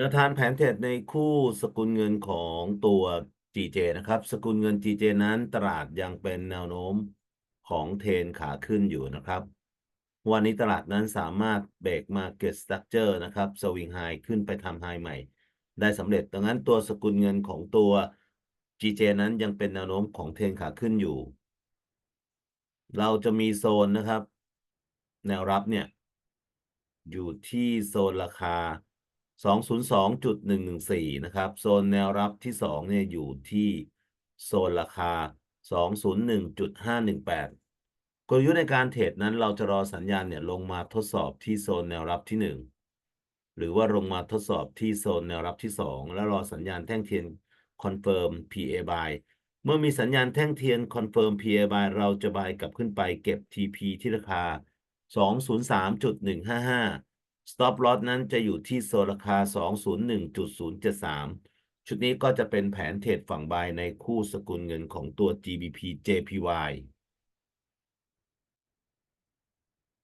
แนวทางแผนเทรดในคู่สกุลเงินของตัว GJ นะครับ สกุลเงิน GJ นั้นตลาดยังเป็นแนวโน้มของเทรนขาขึ้นอยู่นะครับ วันนี้ตลาดนั้นสามารถเบรกมาเก็ตสตั๊กเจอร์นะครับสวิงไฮขึ้นไปทำไฮใหม่ ได้สำเร็จดังนั้นตัวสกุลเงินของตัว GJ นั้นยังเป็นแนวโน้มของเทรนขาขึ้นอยู่ เราจะมีโซนนะครับ แนวรับเนี่ย อยู่ที่โซนราคา 202.114 นะครับ โซนแนวรับที่ 2 เนี่ย อยู่ที่โซนราคา 201.518 กลยุทธ์ในการเทรดนั้นเราจะรอสัญญาณเนี่ยลงมาทดสอบที่โซนแนวรับที่ 1 หรือว่าลงมาทดสอบที่โซนแนวรับที่ 2 แล้วรอสัญญาณแท่งเทียนคอนเฟิร์ม PA buy เมื่อมีสัญญาณแท่งเทียนคอนเฟิร์ม PA buy เราจะ buy กลับขึ้นไปเก็บ TP ที่ราคา 203.155 stop loss นั้นจะอยู่ที่โซนราคา 201.073 ชุดนี้ก็จะเป็นแผนเทรดฝั่งบายในคู่สกุลเงินของตัว GBP JPY